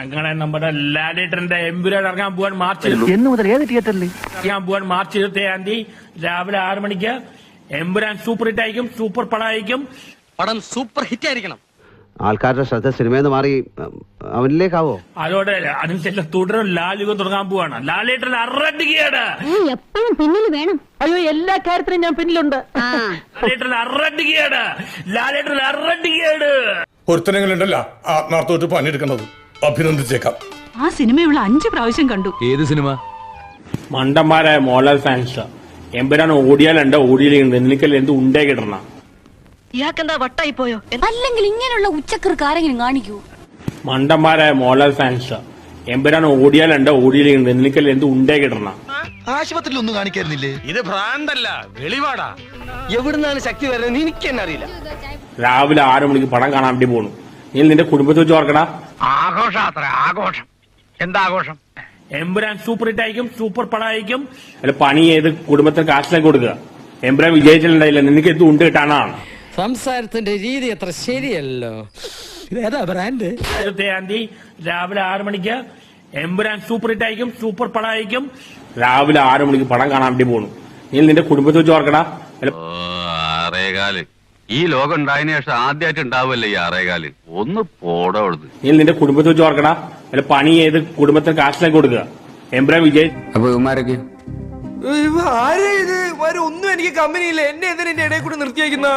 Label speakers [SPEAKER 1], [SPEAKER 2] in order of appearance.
[SPEAKER 1] അങ്ങനെ നമ്മുടെ ലാലേട്ടന്റെ എമ്പുരാൻ ഇറങ്ങാൻ പോവാൻ മാർച്ച്
[SPEAKER 2] എന്ന് മുതൽ ഏത് തിയേറ്ററിൽ
[SPEAKER 1] ഇറങ്ങാൻ പോവാൻ മാർച്ച് ഇരുപത്തി ഏഴാം തീയതി രാവിലെ ആറു മണിക്ക് എമ്പുരാൻ സൂപ്പർ ഹിറ്റ് ആയിരിക്കും സൂപ്പർ പടമായിരിക്കും
[SPEAKER 3] പടം സൂപ്പർ ഹിറ്റ് ആയിരിക്കണം.
[SPEAKER 4] ആൾക്കാരുടെ ശ്രദ്ധ സിനിമയിൽ നിന്ന് മാറി അവനിലേക്കാവോ?
[SPEAKER 1] അതോടെ അതിനുശേഷം തുടരും ലാലുകം തുടങ്ങാൻ പോവാണ്. ലാലേട്ടൻ അറടിക്കുകയാണ്
[SPEAKER 5] എപ്പോഴും പിന്നിൽ വേണം.
[SPEAKER 2] അയ്യോ എല്ലാ കാര്യത്തിലും ഞാൻ പിന്നിലുണ്ട്.
[SPEAKER 5] ആ.
[SPEAKER 1] ലാലേട്ടൻ അറടിക്കുകയാണ് ലാലേട്ടൻ അറടിക്കുകയാണ്
[SPEAKER 6] ഒരുത്തനങ്ങളുണ്ടല്ല ആത്മാർത്ഥമായിട്ട് പണിയെടുക്കുന്നത്. അഭിനന്ദിച്ചേക്കാം.
[SPEAKER 7] ആ സിനിമയുള്ള അഞ്ച് പ്രാവശ്യം കണ്ടു.
[SPEAKER 8] ഏത് സിനിമ?
[SPEAKER 1] മണ്ടന്മാരായ മോഹൻലാൽ ഫാൻസ് എമ്പുരാൻ ഓടിയാലുണ്ട് ഓടിയില്ലെങ്കിൽ നിനക്കല്ല എന്ത് ഉണ്ടേ കിട്ടണം
[SPEAKER 7] ഇയാൾക്കെന്താ വട്ടായി പോയോ?
[SPEAKER 5] അല്ലെങ്കിൽ ഇങ്ങനെയുള്ള ഉച്ചക്കർക്ക് ആരെങ്കിലും കാണിക്കൂ.
[SPEAKER 1] മണ്ടന്മാരായ മോഹൻലാൽ ഫാൻസ് എമ്പുരാൻ ഓടിയാലുണ്ട് ഓടിയില്ലെങ്കിൽ നിനക്കല്ല എന്ത് ഉണ്ടേ കിട്ടണം
[SPEAKER 9] ആശുപത്രിയിൽ ഒന്നും കാണിക്കായിരുന്നില്ലേ?
[SPEAKER 3] ഇത് ഭ്രാന്തല്ല വെളിവാടാ എവിടുന്നാണ് ശക്തി വരുന്നത് എനിക്ക് തന്നെ അറിയില്ല.
[SPEAKER 1] രാവിലെ ആറു മണിക്ക് പടം കാണാൻ വേണ്ടി പോണു. നീ നിന്റെ കുടുംബത്തെ വെച്ച് ഓർക്കടാ.
[SPEAKER 3] ആഘോഷാത്ര ആഘോഷം. എന്താ ആഘോഷം?
[SPEAKER 1] എംബ്രാൻ സൂപ്പർ ഹിറ്റ് ആയിരിക്കും സൂപ്പർ പടമായിരിക്കും അല്ല പണി ചെയ്ത് കുടുംബത്തിന് കാശിലേക്ക് കൊടുക്കുക. എംബ്രാൻ വിജയിച്ചിട്ടുണ്ടായില്ല നിനക്ക് എന്ത് ഉണ്ട് കിട്ടാനാണ്.
[SPEAKER 10] സംസാരത്തിന്റെ രീതി അത്ര ശരിയല്ലോ. ഇതേതാ ബ്രാൻഡ്
[SPEAKER 1] ഇരുപത്തിയേഴാം തീയതി രാവിലെ ആറ് മണിക്ക് എംബ്രാൻ സൂപ്പർ ഹിറ്റ് ആയിരിക്കും സൂപ്പർ പടമായിരിക്കും രാവിലെ ആറു മണിക്ക് പടം കാണാൻ വേണ്ടി പോണു. നീ നിന്റെ കുടുംബത്തെ വെച്ച് ഓർക്കടാ.
[SPEAKER 8] ഈ ലോകം ഉണ്ടായതിനു ശേഷം ആദ്യമായിട്ട് ഉണ്ടാവുമല്ലേ ഈ ആറേകാൽ? ഒന്ന് പോടവിടുന്നു
[SPEAKER 1] നീ നിന്റെ കുടുംബത്തെ വെച്ച് ഓർക്കണ അല്ല പണി ചെയ്ത് കുടുംബത്തിന് കാശിലേക്ക് കൊടുക്കുക. എംബ്രാ വിജയ്.
[SPEAKER 8] അപ്പൊ ഇവന്മാരൊക്കെ?
[SPEAKER 9] ആരാ ഇത്? ഒന്നും എനിക്ക് കമ്പനിയില്ല എന്നെ എന്തിനാ ഇടയിൽ കൂടെ നിർത്തിയേക്കുന്ന?